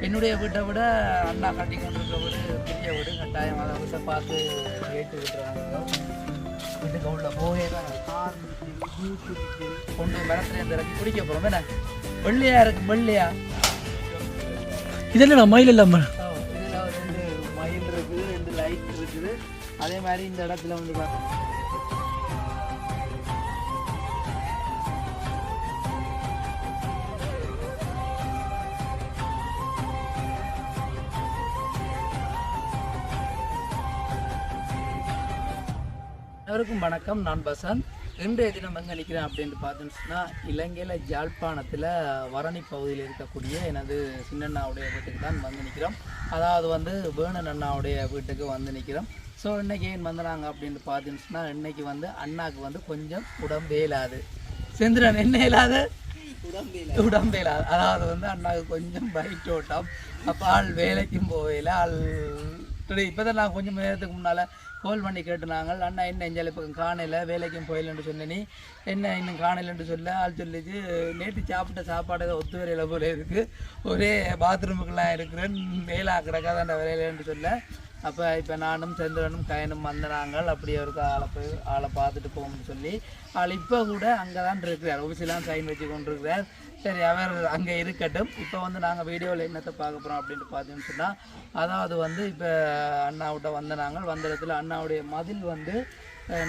என்னுடைய வீட்டை விட அண்ணா கட்டி கொண்டிருக்க வீடு பெரிய வீடு கட்டாயம் அதை வீட்டை பார்த்து ஏற்று விட்டுறாங்க. வீட்டுக்கு உள்ள போகவே தான் கார். கொண்டு மரத்துல இருந்து இறக்கி குடிக்க போகிறோம் என்ன? வெள்ளையா இருக்கு வெள்ளையா? இதெல்லாம் மயில் இல்லாம? இதில் ரெண்டு மயில் இருக்குது ரெண்டு லைட் இருக்குது. அதே மாதிரி இந்த இடத்துல வந்து பா- அனைவருக்கும் வணக்கம். நான் பசந்த். இன்றைய தினம் எங்கே நிற்கிறேன் அப்படின்னு பார்த்தோன்னு சொன்னால் இலங்கையில் ஜாழ்ப்பாணத்தில் வரணி பகுதியில் இருக்கக்கூடிய எனது சின்னண்ணாவுடைய வீட்டுக்கு தான் வந்து நிற்கிறோம் அதாவது வந்து வேணன் அண்ணாவுடைய வீட்டுக்கு வந்து நிற்கிறோம் ஸோ இன்றைக்கி ஏன் வந்தாங்க அப்படின்னு பார்த்தோன்னு சொன்னால் இன்னைக்கு வந்து அண்ணாக்கு வந்து கொஞ்சம் உடம்பே இல்லாது. செந்திரன் என்ன இல்லாத? உடம்பு இல்லாது. அதாவது வந்து அண்ணாவுக்கு கொஞ்சம் பைக் ஓட்டம். அப்போ ஆள் வேலைக்கும் போகல ஆள் இப்போ தான் நான் கொஞ்சம் நேரத்துக்கு முன்னால் கால் பண்ணி கேட்டுனாங்க அண்ணா என்ன எஞ்சால் இப்போ காணையில் வேலைக்கும் போயிலன்னு சொன்னேன். என்ன இன்னும் காணலன்னு சொல்ல ஆள் சொல்லிச்சு நேற்று சாப்பிட்ட சாப்பாடு ஏதோ ஒத்து வரையில் போல இருக்குது ஒரே பாத்ரூமுக்கெல்லாம் இருக்கிறேன் வேலை அந்த வேலையிலன்னு சொல்ல அப்போ இப்போ நானும் செந்திரனும் கயனும் வந்தனாங்க அப்படி அவருக்கு ஆளை போய் ஆளை பார்த்துட்டு போகணும்னு சொல்லி ஆள் இப்போ கூட அங்கே தான் இருக்கிறார் ஆஃபீஸெலாம் சைன் வச்சு கொண்டு இருக்கிறார் சரி அவர் அங்கே இருக்கட்டும். இப்போ வந்து நாங்கள் வீடியோவில் என்னத்தை பார்க்க போகிறோம் அப்படின்ட்டு பார்த்தீங்கன்னு சொன்னால் அதாவது வந்து இப்போ அண்ணாவிட்ட வந்த நாங்கள் வந்த இடத்துல அண்ணாவுடைய மதில் வந்து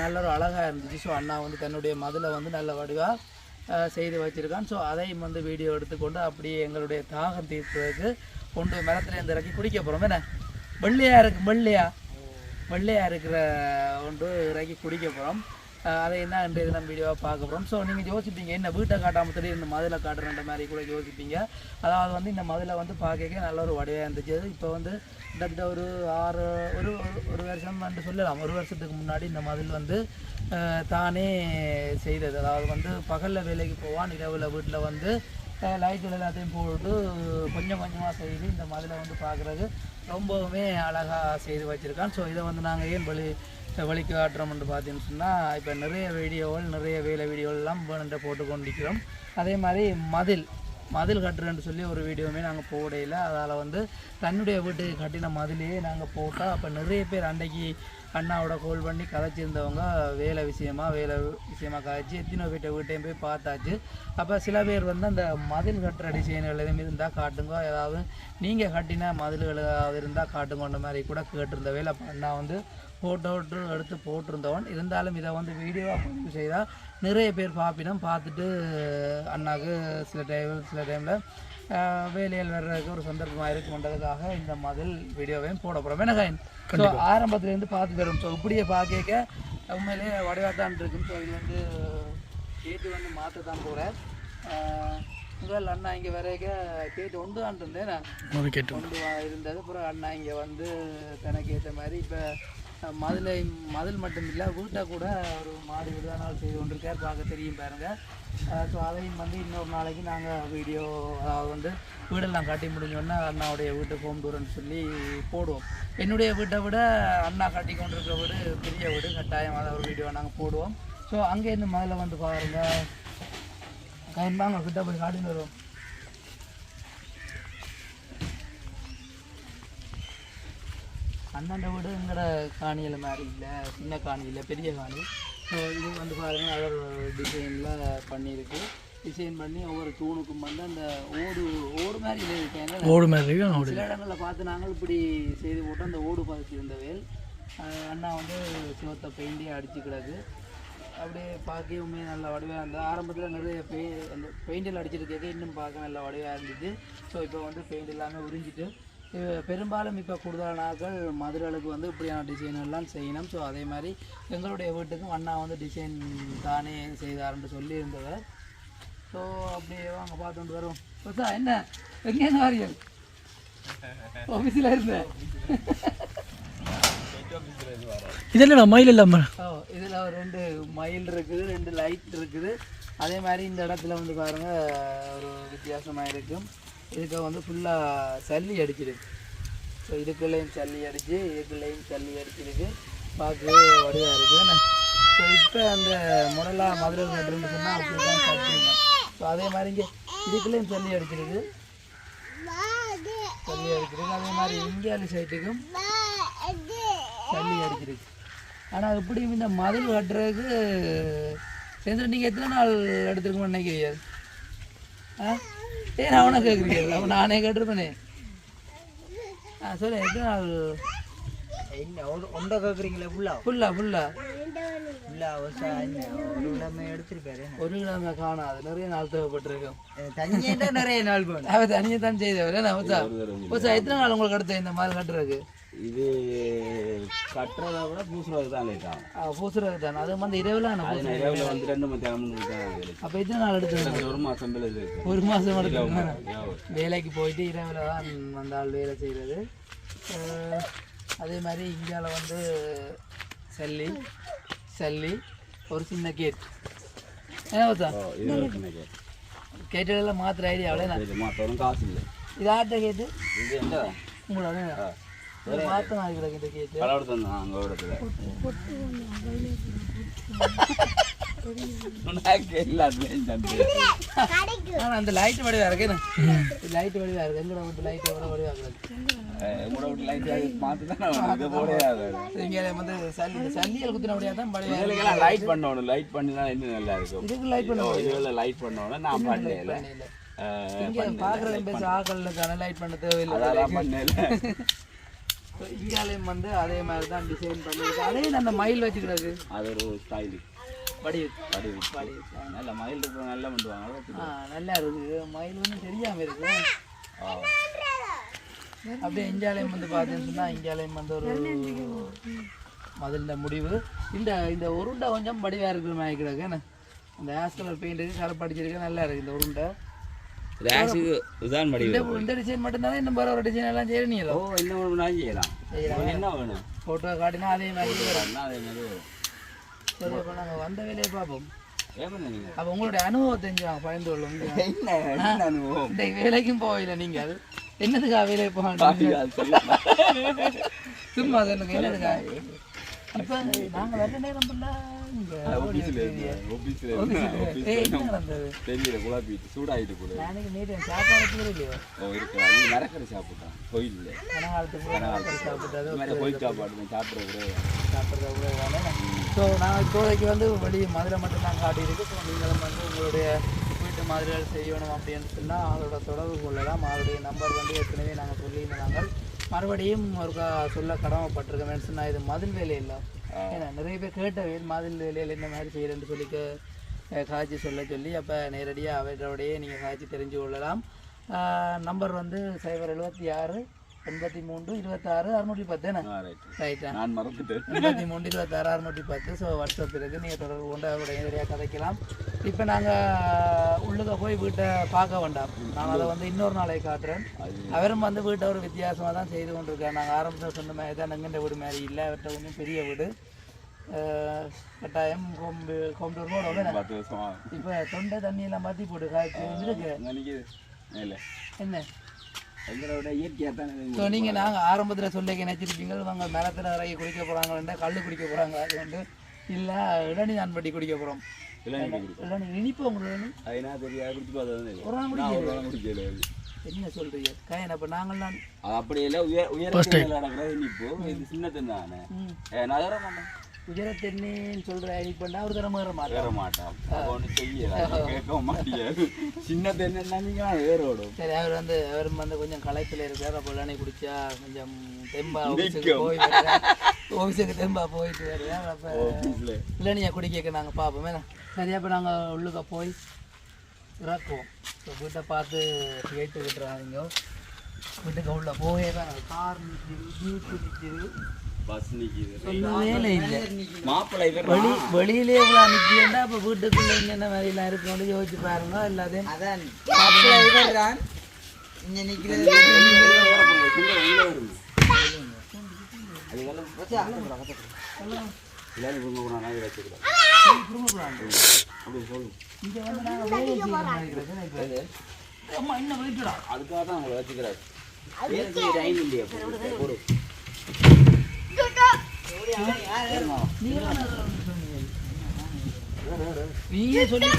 நல்ல ஒரு அழகாக இருந்துச்சு. ஸோ அண்ணா வந்து தன்னுடைய மதிலை வந்து நல்ல வடிவாக செய்து வச்சுருக்கான். ஸோ அதையும் வந்து வீடியோ எடுத்துக்கொண்டு அப்படியே எங்களுடைய தாகம் தீர்ப்பதற்கு கொண்டு மரத்துலேருந்து இறக்கி குடிக்க போகிறோம் என்ன? வெள்ளையா இருக்கு வெள்ளையா. வெள்ளையா இருக்கிற ஒன்று இறக்கி குடிக்க போகிறோம் அதை என்ன இன்றைய தினம் வீடியோவாக பார்க்க போகிறோம் ஸோ நீங்கள் யோசிப்பீங்க என்ன வீட்டை காட்டாமல் திடீர்னு இந்த மதிலை காட்டுறன்ற மாதிரி கூட யோசிப்பீங்க. அதாவது வந்து இந்த மதிலை வந்து பார்க்க நல்ல ஒரு வடிவாக இருந்துச்சு. இப்போ வந்து கிட்டத்தட்ட ஒரு ஆறு ஒரு ஒரு- வருஷம் வந்து சொல்லலாம். ஒரு வருஷத்துக்கு முன்னாடி இந்த மதில் வந்து தானே செய்தது. அதாவது வந்து பகலில் வேலைக்கு போவான் இரவில் வீட்டில் வந்து லைட் எல்லாத்தையும் போட்டு கொஞ்சம் கொஞ்சமாக செய்து இந்த மதிலை வந்து பார்க்குறது. ரொம்பவுமே அழகாக செய்து வச்சுருக்கான். ஸோ இதை வந்து நாங்கள் ஏன் வழி வழிக்கு காட்டுறோம்னு பார்த்தீங்கன்னு சொன்னால் இப்போ நிறைய வீடியோகள் நிறைய வேலை வீடியோலாம் போட்டு கொண்டிருக்கிறோம் அதே மாதிரி மதில் மதில் கட்டுறேன்னு சொல்லி ஒரு வீடியோவுமே நாங்கள் போடையில். அதால் வந்து தன்னுடைய வீட்டுக்கு கட்டின மதிலையே நாங்கள் போட்டால் அப்போ நிறைய பேர் அன்னைக்கு அண்ணாவோட கோல் பண்ணி கதைச்சிருந்தவங்க வேலை விஷயமா வேலை விஷயமா கதைச்சி எத்தனை வீட்டை வீட்டையும் போய் பார்த்தாச்சு. அப்போ சில பேர் வந்து அந்த மதில் கட்டுற டிசைன்கள் எதுவும் இருந்தால் காட்டுங்க ஏதாவது நீங்கள் கட்டின மதில்கள் ஏதாவது இருந்தால் காட்டுங்கன்ற மாதிரி கூட கேட்டிருந்த வேலை அப்போ அண்ணா வந்து ஃபோட்டோ எடுத்து போட்டிருந்தவன். இருந்தாலும் இதை வந்து வீடியோவாக பதிவு செய்தால் நிறைய பேர் பார்ப்பினோம் பார்த்துட்டு அண்ணாக்கு சில டைம் சில டைமில் வேலையில் வர்றதுக்கு ஒரு சந்தர்ப்பமாக இருக்குன்றதுக்காக இந்த மதில் வீடியோவையும் போட போகிறோம் என்ன ஸோ ஆரம்பத்துலேருந்து பார்த்து தரும். ஸோ இப்படியே பார்க்க உண்மையிலேயே வடிவாத்தான் இருக்கும். ஸோ இது வந்து கேட்டு வந்து மாற்ற தான் போகிறேன் முதல் அண்ணா இங்கே வரைக்க கேட்டு ஒன்று தான் இருந்தேன் நான். வா- இருந்தது. அப்புறம் அண்ணா இங்கே வந்து தனக்கு ஏற்ற மாதிரி இப்போ மதுளை மதில் மட்டும் இல்லை வீட்டை கூட ஒரு மாடி விடுதனால் செய்து கொண்டிருக்கார். பார்க்க தெரியும் பாருங்கள் ஸோ அதையும் வந்து இன்னொரு நாளைக்கு நாங்கள் வீடியோ அதாவது வந்து வீடெல்லாம் காட்டி முடிஞ்சோன்னா அண்ணாவுடைய வீட்டு ஹோம் டூர்னு சொல்லி போடுவோம். என்னுடைய வீட்டை விட அண்ணா கட்டி கொண்டிருக்கிற வீடு பெரிய வீடு. கட்டாயம் அதை ஒரு வீடியோ நாங்கள் போடுவோம். ஸோ அங்கேருந்து முதல்ல வந்து பாருங்கள் கயன்பாங்க கிட்ட போய் காட்டின்னு வருவோம். அண்ணன் வீடு எங்கட காணியில் மாதிரி இல்லை சின்ன காணி இல்லை பெரிய காணி. ஸோ இது வந்து பாருங்க அவர் டிசைனில் பண்ணியிருக்கு. டிசைன் பண்ணி ஒவ்வொரு தூணுக்கும் வந்து அந்த ஓடு ஓடு மாதிரி இருக்கேன் ஓடு மாதிரி சில இடங்களில் பார்த்து நாங்கள் இப்படி செய்து போட்டு அந்த ஓடு பதிச்சிருந்த வேல். அண்ணா வந்து சிவத்தை பெயிண்டே அடிச்சு கிடக்கு. அப்படியே பார்க்கவுமே நல்ல வடிவாக இருந்தது. ஆரம்பத்தில் நிறைய பெய் அந்த பெயிண்டில் அடிச்சிருக்கிறது இன்னும் பார்க்க நல்ல வடிவாக இருந்துச்சு ஸோ இப்போ வந்து பெயிண்ட் எல்லாமே உறிஞ்சிட்டு பெரும்பாலும் இப்போ கூடுதலான நாட்கள் மதுரைகளுக்கு வந்து இப்படியான டிசைன் எல்லாம் செய்யணும். ஸோ அதே மாதிரி எங்களுடைய வீட்டுக்கும் அண்ணா வந்து டிசைன் தானே செய்தாருன்னு சொல்லி இருந்தவர் ஸோ அப்படியே வாங்க பார்த்துட்டு வரோம் புதுசா என்ன? எங்கேருந்து வாரியல் ஆஃபீஸில் இருந்தேன் இதெல்லாம் மயில் இல்லாம ஓ இதில் ஒரு ரெண்டு மயில் இருக்குது ரெண்டு லைட் இருக்குது. அதே மாதிரி இந்த இடத்துல வந்து பாருங்க ஒரு வித்தியாசமாக இருக்கும். இதுக்கு வந்து ஃபுல்லாக சல்லி அடிச்சிருக்கு ஸோ இதுக்குள்ளேயும் சல்லி அடிச்சு இதுக்குள்ளேயும் சல்லி அடிச்சிருக்கு பார்க்கவே வடிவாக இருக்குது ஸோ இப்போ அந்த முடலாக மதுரை கட்டுன்னு சொன்னால் அப்படி தான் கட்டுங்க ஸோ அதே மாதிரி இங்கே இதுக்குள்ளேயும் சல்லி அடிச்சிருக்கு சல்லி அடிச்சிருக்கு அதே மாதிரி இந்தியாலி சைட்டுக்கும் சளி அடிச்சிருக்கு ஆனால் இப்படியும் இந்த மதில் கட்டுறதுக்கு சேர்ந்து நீங்கள் எத்தனை நாள் எடுத்துருக்கோம்னு நினைக்கிறீங்க? ஆ? ஏன் அவனை கேட்குறீங்க அவன் நானே கேட்டிருப்பேனே. ஆ சொல்லு எத்தனை நாள்? என்ன ஒன்றை கேட்குறீங்களே ஃபுல்லா? ஃபுல்லா ஃபுல்லா. ஃபுல்லா ஒரு இல்லாம எடுத்திருக்காரு. ஒரு கிழமை காணாது நிறைய நாள் தேவைப்பட்டிருக்கும் தனியாக நிறைய நாள் போகணும் அவ தனியை தான் செய்தவர் ஓசா எத்தனை நாள் உங்களுக்கு எடுத்த இந்த மாதிரி கட்டுறதுக்கு இது கட்டுறதை விட பூசுறதுக்கு தான் லேட் ஆகும். பூசுறது தானே. அது வந்து இரவுல நான் இரவுல வந்து ரெண்டு மணி நேரம். அப்போ எத்தனை நாள் எடுத்தது அது ஒரு இருக்கு. ஒரு மாதம் எடுத்து. வேலைக்கு போயிட்டு இரவில் தான் அந்த ஆள் வேலை செய்கிறது அதே மாதிரி இந்தியாவில் வந்து சல்லி சல்லி ஒரு சின்ன கேட் சின்ன கேட். கேட்டதெல்லாம் மாத்திர ஐடியா அவ்வளோ இது மாத்தணும் காசு இல்லை. இது ஆட்ட கேட்டு இது என்ன உங்களோட. அந்த லைட் வடிவாக இருக்கு லைட் வடிவாக இருக்கு. எங்கட வந்து லைட் எவ்வளோ light ஆகி மாத்திதான் அவனுக்கு இது போடையாது. இங்கே வந்து சல்லி இந்த சல்லியல் தான் வடிவாக இருக்கு இதுலக்கெல்லாம் light பண்ணணும். Light பண்ணினா இன்னும் நல்லா இருக்கும். இதுக்கு லைட் பண்ண ஓ, இதுல light பண்ணணும் நான் பண்ணல இங்கே பார்க்குற பேச ஆக்கலுக்கான லைட் பண்ண தேவையில்லை. இங்காலையும் வந்து அதே மாதிரி தான் டிசைன் பண்ணியிருக்கு அதே அந்த மயில் வச்சுக்கிறது. அது ஒரு ஸ்டைலு வடி வடி நல்ல மயில் இருக்கிற நல்லா பண்ணுவாங்க. நல்லா இருக்குது. மயில் வந்து தெரியாமல் இருக்கு. அப்படியே இந்தியாலயம் வந்து பார்த்தீங்கன்னு சொன்னால் இந்தியாலயம் வந்து ஒரு மதில்ட முடிவு. இந்த இந்த உருண்டை கொஞ்சம் வடிவாக இருக்கிற மாதிரி கிடக்கு. என்ன? இந்த ஆஸ் கலர் பெயிண்ட்டுக்கு கலர் படிச்சிருக்கு நல்லா இருக்குது இந்த உருண்டை. ரேஷுக்கு இதுதான் மடி இந்த டிசைன் மட்டும்தானே இன்னும் வேற ஒரு டிசைன் எல்லாம் செய்யறீங்களோ? ஓ என்ன வேணும் செய்யலாம். என்ன வேணும்? ஃபோட்டோ காட்டினா அதே மாதிரி அதே மாதிரி சரி அப்போ நாங்கள் வந்த வேலையை பார்ப்போம். நீங்க. அப்போ உங்களுடைய அனுபவத்தை தெரிஞ்சுவாங்க பயந்து கொள்ளும் அனுபவம்? வேலைக்கும் போகல நீங்கள் என்னதுக்கா வேலைக்கு போகணும்? அது சொல்லலாம். சும்மா சொல்லுங்க என்னதுக்கா? இப்போ நாங்கள் வர நேரம் ஃபுல்லாக தெரியல குழப்பிட்டு சூடாயிட்டு இல்லையோ? ஓ இருக்கு அது மரக்கறி சாப்பிட்டான் மாதிரி கோயில் சாப்பாடு சாப்பிட்ற கூட சாப்பிட்றது கூட ஸோ நாங்கள் இப்போதைக்கு வந்து வெளியே மதுரை மட்டும் தான் காட்டியிருக்கு. ஸோ நீங்களும் வந்து உங்களுடைய வீட்டு மாதிரிகள் செய்யணும் அப்படின்னு சொன்னால் அவரோட தொடர்பு கொள்ளலாம். அவருடைய நம்பர் வந்து ஏற்கனவே நாங்கள் சொல்லியிருந்தோம் நாங்கள் மறுபடியும் ஒரு சொல்ல கடமைப்பட்டிருக்கேன் சொன்னால் இது மதில் வேலை இல்லை ஏன்னா நிறைய பேர் கேட்டவே மாதிரி வேலையில் என்ன மாதிரி செய்கிறேன்னு சொல்லி காய்ச்சி சொல்ல சொல்லி அப்போ நேரடியாக அவர்களோடையே நீங்கள் காய்ச்சி தெரிஞ்சு கொள்ளலாம். நம்பர் வந்து சைபர் எழுபத்தி ஆறு எண்பத்தி மூன்று இருபத்தாறு அறுநூற்றி பத்து ரைட்டா நான் மறந்துட்டேன். எண்பத்தி மூணு இருபத்தாறு அறுநூற்றி பத்து. ஸோ வாட்ஸ்அப் இருக்குது நீங்கள் தொடர்பு கொண்டு அவருடைய நேரடியாக கதைக்கலாம். இப்போ நாங்கள் உள்ளுக்க போய் வீட்டை பார்க்க வேண்டாம். நான் அதை வந்து இன்னொரு நாளைக்கு காட்டுறேன். அவரும் வந்து வீட்டை ஒரு வித்தியாசமாக தான் செய்து கொண்டிருக்காரு. நாங்கள் ஆரம்பத்தில் சொன்ன மாதிரி தான் எங்கெண்ட வீடு மாதிரி இல்லை. அவர்கிட்ட கொஞ்சம் பெரிய வீடு. கட்டாயம் கொம்பு கொம்பு. இப்போ தொண்டை தண்ணியெல்லாம் மாற்றி போட்டு காய்ச்சி இருக்கு என்ன எங்களோட இயற்கையாக தானே இது. ஸோ நீங்கள் நாங்கள் ஆரம்பத்தில் சொல்ல நினைச்சிருப்பீங்க அவங்க மரத்தில் இறங்கி குடிக்க போகிறாங்க கல் குடிக்க போகிறாங்க அது வந்து இல்லை இளநீ நான் பட்டி குடிக்க போகிறோம் இளநீ இனிப்பு உங்களுக்கு என்ன சொல்கிறீங்க காயன் அப்போ நாங்கள் நான் அது அப்படியே இல்லை உயர் உயரத்தில் நடக்கிறது இனிப்பு இது சின்ன தானே ம். நான் தர மாட்டேன் குஜராத்தண்ணின்னு சொல்கிற இனிப்புண்டா ஒரு தரம் ஏற மாட்டேன் ஏற மாட்டான் ஒன்றும் செய்யல மாட்டியாது சின்ன தென்னா நீங்கள் ஏறோடும் சரி அவர் வந்து அவர் வந்து கொஞ்சம் களைப்பில் இருக்கார். அப்போ இளநீ குடிச்சா கொஞ்சம் தெம்பா ஆஃபீஸுக்கு போய் ஆஃபீஸுக்கு தெம்பா போயிட்டு வருவார் அப்போ இளநியை குடிக்க நாங்கள் பார்ப்போம் என்ன? சரி அப்போ நாங்கள் உள்ளுக்க போய் இறக்குவோம். இப்போ வீட்டை பார்த்து கேட்டு விட்டுறாங்க வீட்டுக்கு உள்ள போகவே தான் கார் நிற்கிது ஜீப்பு நிற்கிது பஸ் வெளி வெளியிலே இவ்வளோ நிற்கிறேன்டா அப்போ வீட்டுக்குள்ளே என்னென்ன வேலையெல்லாம் இருக்குன்னு யோசிச்சு பாருங்க எல்லாத்தையும் அதான். மாப்பிள்ளை இவர் தான் இங்கே நிற்கிறது எல்லாரும் இவங்க கூட நான் நீயே சொல்லி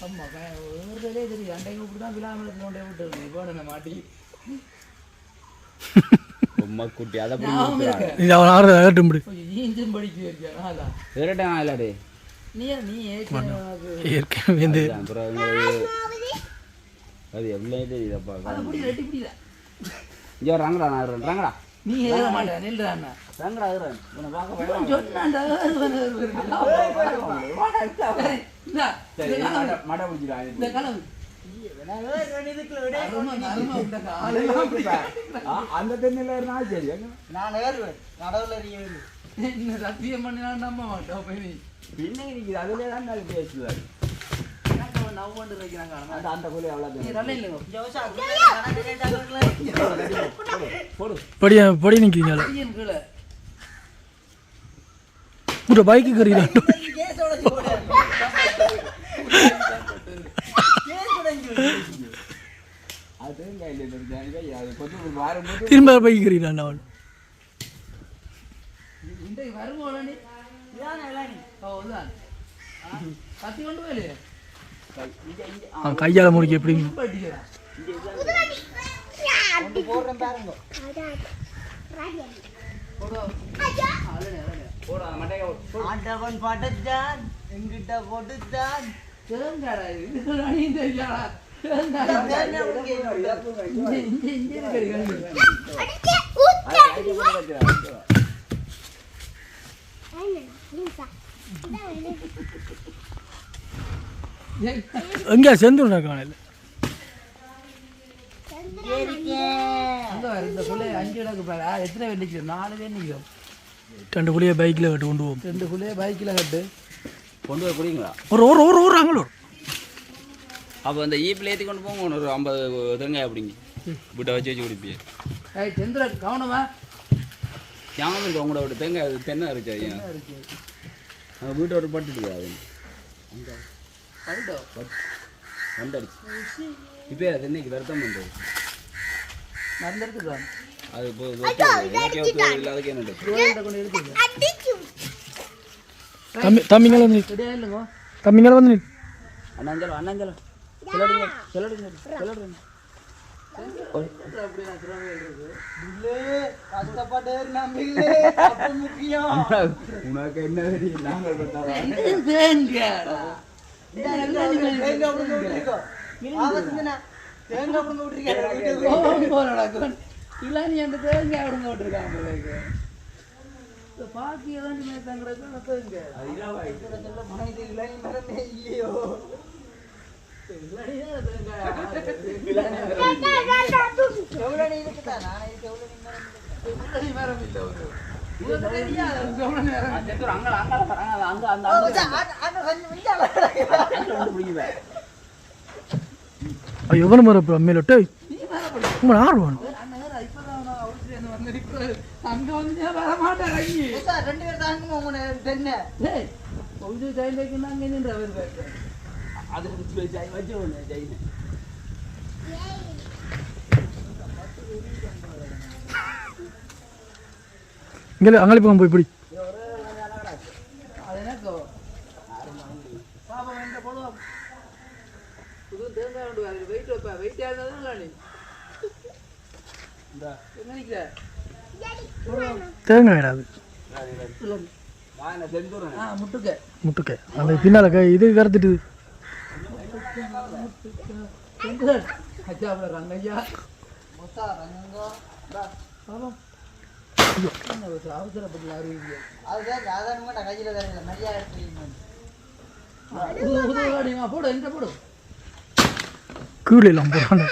அம்மா வேறதே தெரியும் அண்டைக்கு இப்படி தான் விழாமல் கொண்டே விட்டு இப்போ நம்ம மாட்டி உம்மா குட்டி. அதை பிடிக்கும் இது அவன் ஆறு அகட்டும் பிடி. ஈஞ்சும் அதான். விரட்டான் இல்லாடி ஏற்கனவே இந்த அது எவ்வளோ தெரியுதப்பா அதை பிடி ரெட்டி பிடில இங்கே ரங்கடா நான் இருக்கிறேன் ரங்கடா நீ ஏற மாட்டேன் நில்றாண்ணா ரங்கடா இருக்கிறேன் உன்னை பார்க்க வேணாம். சொன்னாண்டா சரி மடை பிடிச்சிடா இந்த அந்த தென்னையில் இருந்தா சரி நான் ஏறுவேன். நடவுல எறியவில்லை என்ன சத்தியம் பண்ணினா நம்ப மாட்டோம் நீ பின்ன இருக்குது அதுலேயே தான். நான் பேசுவார் அவன் போடு. கீழே. ஒரு பைக்கு கறிக்கிறான் கேஸ் உடைஞ்சு போடாது கேஸ் உடைஞ்சு அது கையில் இருந்தாங்க அது கொஞ்சம் வாரம் திரும்ப பைக்கு கறிக்கிறான் அவன் இதுதான் ஆ, கத்தி கொண்டு போயிலே கையால் முடிக்க எப்படி. ஆண்டவன் படைத்தான் எங்கிட்ட தெரியாடா இடக்கு பாரு ஆ, எத்தனை பேர் நிற்கிறோம் நாலு பேர் நிற்கிறோம் ரெண்டு புள்ளிய பைக்கில் கட்டு கொண்டு போவோம். ரெண்டு புள்ளைய பைக்கில் கட்டு கொண்டு போய் குடிங்களா ஒரு ஒரு ஒரு ஒரு அங்களூர் அப்போ அந்த ஈப்பில் ஏற்றி கொண்டு போங்க ஒரு ஐம்பது தேங்காய் அப்படிங்க. வீட்டை வச்சு வச்சு குடிப்பியே ஏய் சந்திர கவனமா. ஞாபகம் உங்களோட விட்டு தேங்காய் அது தென்னை இருக்கு ஐயா. அந்த வீட்டை விட்டு பட்டுட்டு அது? வந்தடிச்சு. இப்போ தென்னைக்கு வருத்தம் பண்ணுறது மறந்துருக்குதான் அது அதுக்கு என்ன தம்பிங்களை வந்து தம்பிங்களை வந்து. அண்ணாஞ்சலம் அண்ணாஞ்சலம் உனக்கு என்ன தெரியும் நாங்கள் பட்டாதான் தேங்காடா தேங்காய் அந்த தேங்காய் விடுங்க விட்டுருக்காங்க பிள்ளைக்கு தேங்காய் இல்லையோ எவ்வளோ நீ இருக்குதா நானே இதுக்கு எவ்வளோ நீ மரம் அப்புறம் ஆர்வம் அங்க வந்து வர மாட்டேன் ரெண்டு பேர் தாங்க உங்க தென்னை கொஞ்சம் டைம் அங்கே நின்று அவர் அது வச்சு ஜெயினு இங்கே அங்கே போய் போய் பிடி அது எனக்கு பாப்பா என்ற போடுவோம் புது தேங்காய் அது முட்டுக்க முட்டுக்க அந்த பின்னால் இது கறந்துட்டு செங்கல் அச்சா அவ்வளோ ரங்கையா என்ன ஒரு அவசரப்பட்டு அறிவிங்க அதுதான் சாதாரணமாக நான் கையில் தரல நிறையா எடுத்துக்கணும் போடு போகிறாங்க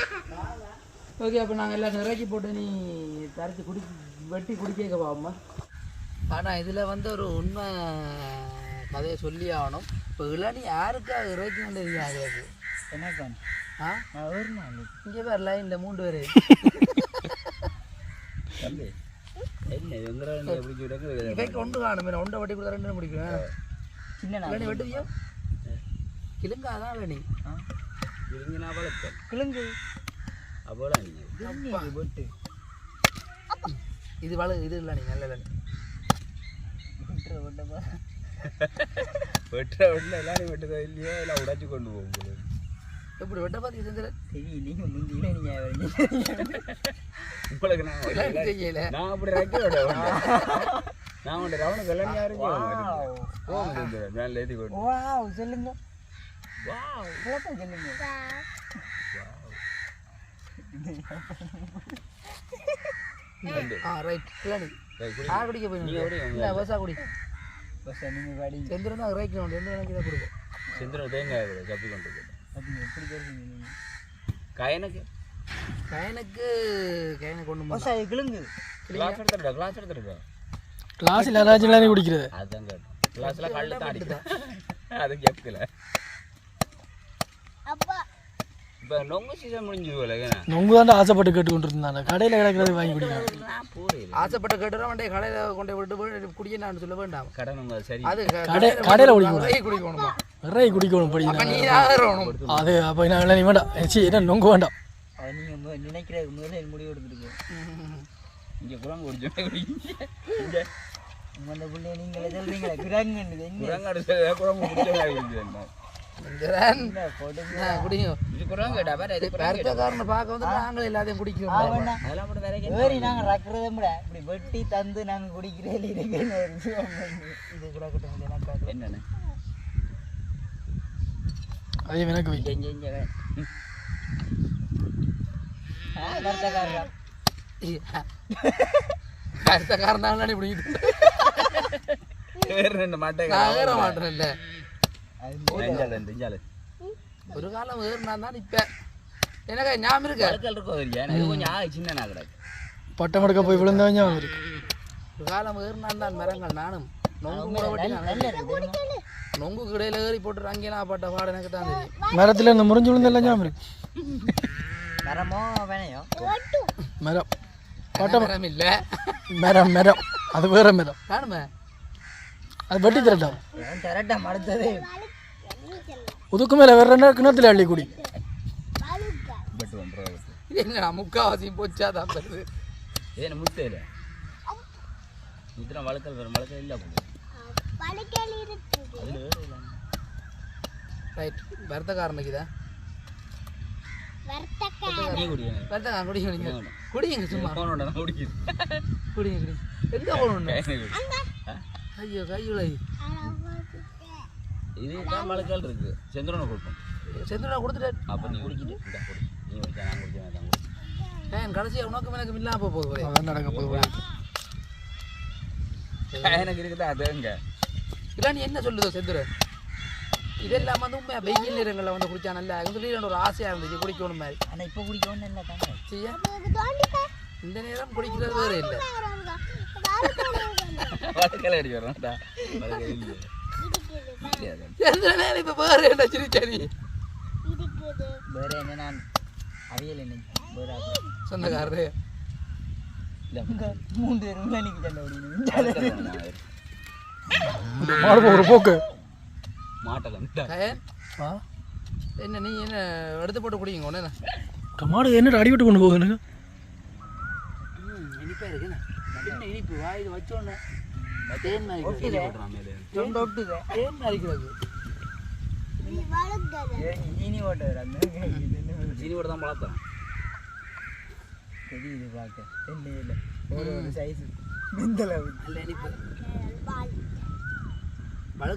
ஓகே அப்போ நாங்கள் எல்லாம் நிறைக்கி போட்டு நீ தரைச்சி குடி வெட்டி குடிக்க பாவம்மா ஆனால் இதில் வந்து ஒரு உண்மை கதையை சொல்லி ஆகணும். இப்போ இளநீ யாருக்காக இறக்கி கொண்டிருக்கீங்க அதுக்கு என்னக்கா ஆ? ஒரு நாள். இங்கே வேறு லைனில் மூன்று பேர். தம்பி என்ன வெங்கடாண்டி எப்படி சொல்லுங்க இவைக்கு ஒன்று காணும் ஒன்றை வட்டி கொடுத்தா ரெண்டு முடிக்கும் சின்ன இளநீ வெட்டுவியோ? கிளுங்க அதான் இளநீ இருங்க நான் வளர்த்தேன் கிளுங்கு அவ்வளோ நீங்கள் வெட்டு. இது வள இது இளநீ நல்ல இளநீ. வெட்டுற வெட்டில் எல்லாரும் வெட்டுதோ இல்லையோ எல்லாம் உடைச்சு கொண்டு போகும் எப்படி வெட்ட பார்த்து செந்திரன் தெரியல நீங்க முந்தியில நீங்க வரீங்க. உங்களுக்கு நான். தெரியல நான் அப்படி ரெக்க விட நான் உன்ட ரவண வெள்ளனியா இருக்கேன் போங்க மேலே ஏற்றி கொண்டு வாவ் சொல்லுங்க வாவ் விளக்கம் சொல்லுங்க ஆ ரைட் குடி. யார் குடிக்க போய் குடி, இல்லை விவசாய குடி செந்திரன் தான் ரைக்கணும் எந்த எனக்கு தான் கொடுக்கும் செந்திரன் தேங்காய் விட கப்பி கொண்டு எப்படி கயனுக்கு கயனுக்கு கயனை கொண்டு பஸ் அது கிளுங்கு கிளாஸ் எடுத்துருக்கா கிளாஸ் எடுத்துருக்கா கிளாஸில் எல்லாரையும் குடிக்கிறது அதுதான் கேட்டேன் கிளாஸ்ல கல்லு தான் அடிக்கிறேன் அது கேட்கல இப்போ நொங்கு சீசன் முடிஞ்சு போல ஏன்னா நொங்கு தான் ஆசைப்பட்டு கேட்டு இருந்தாங்க கடையில் கிடக்கிறது வாங்கி குடிக்கலாம் நான் போறேன் ஆசைப்பட்ட கேட்டுறோம் வண்டி கடையில் கொண்டு விட்டு போய் குடிக்க நான் சொல்ல வேண்டாம். கடை நொங்கு சரி. அது கடை கடையில் குடிக்கணும். நிறைய குடிக்கணுமா? நிறைய குடிக்கணும் அப்ப படிக்கணும் அது அப்போ நான் இல்லை நீ வேண்டாம். சி என்ன நொங்கு வேண்டாம். அது நீங்க மு- நினைக்கிறது முதல்ல முடிவு எடுத்துருக்கோம் இங்கே குரங்கு குடிச்சோன்னே குடிங்க. இங்கே. உங்க அந்த பிள்ளைய நீங்களே சொல்றீங்களே கிரங்குன்னு குரங்கு குரங்கு வெட்டி தந்து நாங்க குடிக்கிறேன். இது கூட என்னன்னு? அதே எனக்கு வை. இங்கே இங்கே கருத்தக்காரரா. கருத்தக்காரன் தான் இப்படி வேற ரெண்டு மாட்டை நான் ஏற மாட்டேன் இல்லை. ஒரு காலம் ஏறினா தான் இப்ப எனக்கு ஞாபகம் இருக்கு? கலக்கல் இருக்கும் ஏன் இது கொஞ்சம் ஆ சின்ன கிடக்கு. பட்டம் எடுக்க போய் விழுந்தவங்க ஞாபகம் இருக்கு. ஒரு காலம் ஏறினான் தான் மரங்கள் நானும் நொங்கு கூட வெட்டி நொங்கு கடையில் ஏறி போட்டு அங்கேலாம் பட்ட பாடம் எனக்கு தான் தெரியும். மரத்தில் இந்த முறிஞ்சு விழுந்தெல்லாம் ஞாபகம் இருக்கு. மரமோ வேணையோ? மரம். பட்ட மரம் இல்லை? மரம் மரம். அது வேற மரம். காணுமே? அது வெட்டி திரட்டம். திரட்ட மடுத்தது உதுக்கு மேலே வேற என்ன கிணத்துல அள்ளி குடி பட்டு ஒன்றரை இது என்னடா முக்காவாசி போச்சா தான் வருது இது என்ன முட்டை இல்லை முத்திரம் வளர்க்கல் வரும் வளர்க்கல் இல்லை வேறு ரைட் நீ குடிங்க வருத்தக்காரன் குடிங்க நீங்க குடிங்க சும்மா குடிங்க குடிங்க எங்க போகணும்? ஐயோ கையுளை இது தான் வளர்க்கல் இருக்கு. செந்திரனை கொடுப்போம். செந்துடா கொடுத்துட்டு அப்போ நீ குடிக்கிட்டு இந்த குடி. நீ குடிச்சா நான் குடிச்சேன் நான் குடிச்சேன். ஏன் கடைசியாக உனக்கும் எனக்கு இல்லாம போக போகுது. அதான் நடக்க போகுது. எனக்கு இருக்குதா அதுங்க இல்லை நீ என்ன சொல்லுதோ செந்துரு? இதெல்லாம் வந்து உண்மையா? வெயில் நேரங்களில் வந்து குடிச்சா நல்லா எங்க சொல்லி ஒரு ஆசையாக இருந்துச்சு குடிக்கணும் மாதிரி. ஆனா இப்ப குடிக்கணும்னு என்ன தாங்க செய்ய? இந்த நேரம் குடிக்கிறது வேற இல்லை. வளர்க்கல் அடி வரும் வளர்க்கல் இல்லை இல்லையா அது? எந்த நேரம் இப்போ வேற என்ன சிரிச்சா நீ வேற என்ன நான் ஆகும். சொந்தக்காரரு மூன்று போகிற போக்கு. மாட்டலாம் என்ன நீ என்ன எடுத்து போட்டு குடிங்க இந்த மாடு என்ன அடிவிட்டு கொண்டு போகுது எனக்கு இனிப்பா இருக்குண்ணே என்ன இனிப்பு வாயில் வச்சோன்னே தேன் மாதிரி தொண்டு ஒட்டுதே ஏறி இனி ஓட்டுற அந்த சீனியோட தான் வளர்த்தேன். தெரியுது பார்க்க. என்ன இல்லை ஒரு ஒரு சைஸ் மெந்தளவு நல்ல இனிப்பு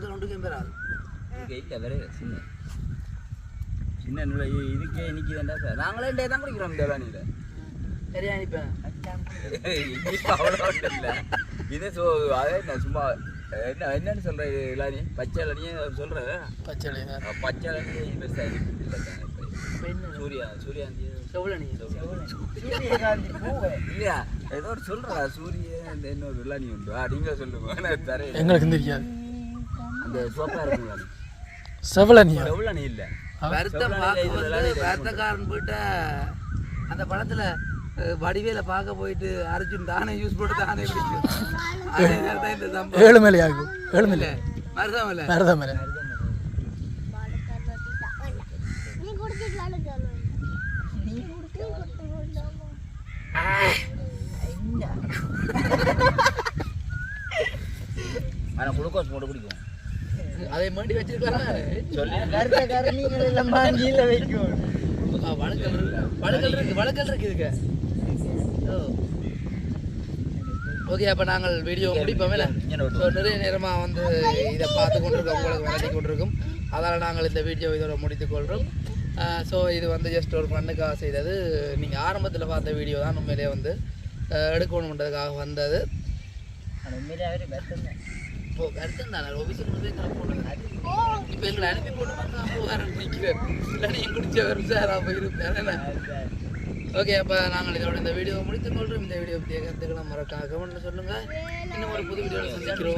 ரெண்டு கேம்பராது இதுக்கு இல்லை வேற சின்ன. சின்ன நூலை இதுக்கே சார் நாங்களே டே தான் குடிக்கிறோம் இந்த வேலையில். சரியா இனிப்பேன் அவ்வளோ இல்லை. இது சோ அதே நான் சும்மா என்ன என்னன்னு சொல்ற இளானி பச்சை இளனியே சொல்ற? பச்சை பச்சை இளனி பெருசாக இல்லை சூர்யா சூர்யாந்தி செவ்வளோ நீ. சூரியகாந்தி பூவே இல்லையா? ஏதோ ஒரு சொல்றா சூரிய அந்த இன்னொரு இளநி உண்டு. ஆ நீங்க சொல்லுங்க நான் தரேன். எங்களுக்கு தெரியாது. அந்த சோப்பா இருக்குங்களா செவலனியா எவ்வளோ இல்லை. வருத்தம் வருத்தக்காரன் போயிட்ட அந்த படத்துல வடிவேல பார்க்க போயிட்டு அர்ஜுன் தானே யூஸ் போட்டு தானே பிடிக்கும் அதே மாதிரி தான் இந்த சம்பவம். ஏழு மேலே ஆகும் ஏழு மேலே மருதம் இல்லை வேறதான் மேலே ஆனால் குளுக்கோஸ் போட்டு குடிக்கும். அதை மாட்டி வச்சிருக்காங்க சொல்லி. கருத்த கருணிகள் எல்லாம் வைக்கும். வழக்கல் இருக்கு. வழக்கல் இருக்கு வழக்கல் இருக்கு இதுக்கு. ஓகே அப்போ நாங்கள் வீடியோ முடிப்போம் நிறைய நேரமாக வந்து இதை பார்த்து கொண்டிருக்கோம் உங்களுக்கு விளையாடி கொண்டிருக்கும். அதனால் நாங்கள் இந்த வீடியோ இதோட முடித்துக்கொள்கிறோம் ஸோ இது வந்து ஜஸ்ட் ஒரு பண்ணுக்காக செய்தது. நீங்கள் ஆரம்பத்தில் பார்த்த வீடியோ தான் உண்மையிலேயே வந்து எடுக்கணுன்றதுக்காக வந்தது. உண்மையிலே ஓ கருத்தம் தானே. போனது இப்போ எங்களை அனுப்பி போட்டு நிற்கிறேன் இல்லை நீங்கள் குடிச்ச அப்போ இருப்பேன் ஓகே அப்போ நாங்கள் இதோட இந்த வீடியோவை முடித்து கொள்கிறோம். இந்த வீடியோ பற்றிய கருத்துக்களை மறக்காம கமெண்ட்டில் சொல்லுங்கள் இன்னும் ஒரு புது வீடியோவில் சந்திக்கிறோம்.